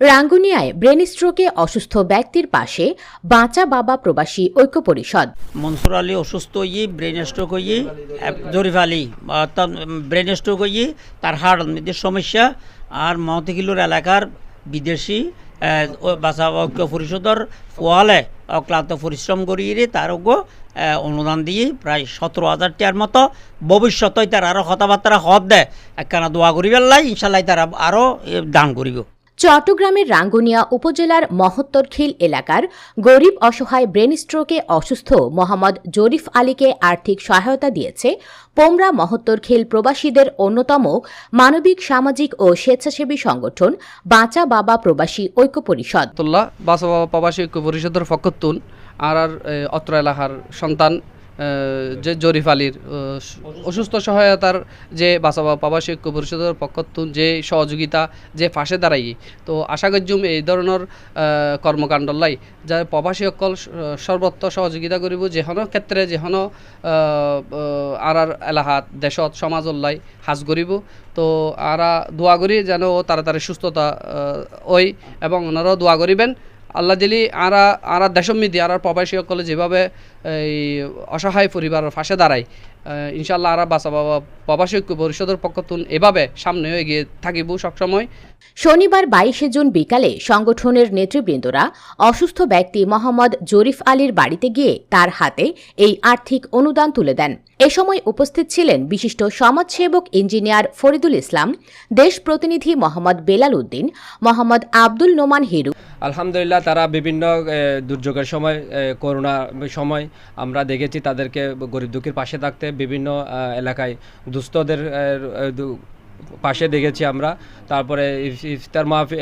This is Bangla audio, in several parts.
রাঙ্গুনিয়ায় ব্রেন স্ট্রোকে অসুস্থ ব্যক্তির পাশে বাঁচা বাবা প্রবাসী ঐক্য পরিষদ। মনসুর আলী অসুস্থ হয়ে ব্রেন স্ট্রোক হয়ে জরিফ আলী ব্রেন স্ট্রোক হয়ে তার হার্ট সমস্যা। আর মহতিকিলুর এলাকার বিদেশি বাসা ঐক্য পরিষদর ওয়ালে অক্লান্ত পরিশ্রম করিয়ে ওগো অনুদান দিয়ে প্রায় সতেরো হাজার টাকার মতো ভবিষ্যতে তার আরও কথাবার্তা হদ দেয় একখানা দোয়া করিবার লাই ইনশাল্লাহ তারা আরও দান করিব। চট্টগ্রামের রাঙ্গুনিয়া উপজেলার মহত্তরখিল এলাকার গরিব অসহায় ব্রেন স্ট্রোকে অসুস্থ মোহাম্মদ জরিফ আলীকে আর্থিক সহায়তা দিয়েছে পোমরা মহত্তরখিল প্রবাসীদের অন্যতম মানবিক, সামাজিক ও স্বেচ্ছাসেবী সংগঠন বাঁচা বাবা প্রবাসী ঐক্য পরিষদ। বাসবা প্রবাসী ঐক্য পরিষদের ফকতুন আর আর অত্র এলাকার সন্তান যে জরিফ আলীর অসুস্থ সহায়তার যে বাসবা প্রবাসী ঐক্য পরিষদের পক্ষতুন যে সহযোগিতা যে ফাঁসে দাঁড়াই। তো আশা করছুম এই ধরনের কর্মকাণ্ড লাই যা প্রবাসী অকল সর্বত্র সহযোগিতা করিব। যেহনো ক্ষেত্রে, যেহনো আর আর এলাহাত, দেশত, সমাজল্লাই হাজ করিব। তো আরা দোয়া করি যেন তাড়াতাড়ি সুস্থতা ওই এবং ওনারাও দোয়া করিবেন। আল্লাহ দিলি আরা আরা দেশমিদি আরার আর প্রবাসী সকলে যেভাবে এই অসহায় পরিবারের ফাঁসে দাঁড়ায় ইনশাল্লাহ আরা বাসা বাবা প্রবাসী ঐক্য পরিষদের পক্ষতুন এভাবে সামনে এগিয়ে থাকিব সবসময়। শনিবার বাইশে জুন বিকালে সংগঠনের নেতৃবৃন্দরা অসুস্থ ব্যক্তি মোহাম্মদ জরিফ আলীর বাড়িতে গিয়ে তার হাতে এই আর্থিক অনুদান তুলে দেন। এ সময় উপস্থিত ছিলেন বিশিষ্ট সমাজসেবক ইঞ্জিনিয়ার ফরিদুল ইসলাম দেশ প্রতিনিধি মোহাম্মদ বেলাল উদ্দিন মোহাম্মদ আব্দুল নোমান হিরু। আলহামদুলিল্লাহ তারা বিভিন্ন দুর্যোগের সময় করোনা সময় আমরা দেখেছি তাদেরকে গরিব দুঃখীর পাশে থাকতে বিভিন্ন এলাকায় দুস্থদের পাশে দেখেছি আমরা। তারপরে ইফতার মাহফি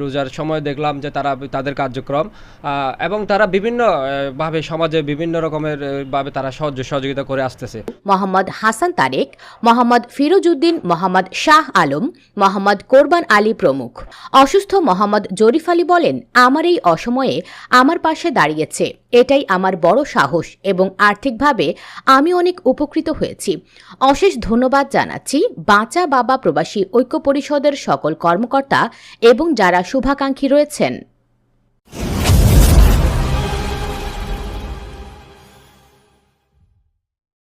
রোজার সময় দেখলাম যে তারা তাদের কার্যক্রম। এবং তারা বিভিন্ন ভাবে সমাজে বিভিন্ন রকমের ভাবে তারা সহযোগ সহযোগিতা করে আসতেছে। মোহাম্মদ হাসান তারেক, মোহাম্মদ ফিরোজউদ্দিন, মোহাম্মদ শাহ আলম, মোহাম্মদ কোরবান আলী প্রমুখ। অসুস্থ মোহাম্মদ জরিফ আলী বলেন, আমার এই অসময়ে আমার পাশে দাঁড়িয়েছে। এটাই আমার বড় সাহস এবং আর্থিকভাবে আমি অনেক উপকৃত হয়েছি। অশেষ ধন্যবাদ জানাচ্ছি। বাঁচা বাবা প্রবাসী ঐক্য পরিষদের সকল কর্মকর্তা এবং যারা শুভাকাঙ্ক্ষী রয়েছেন।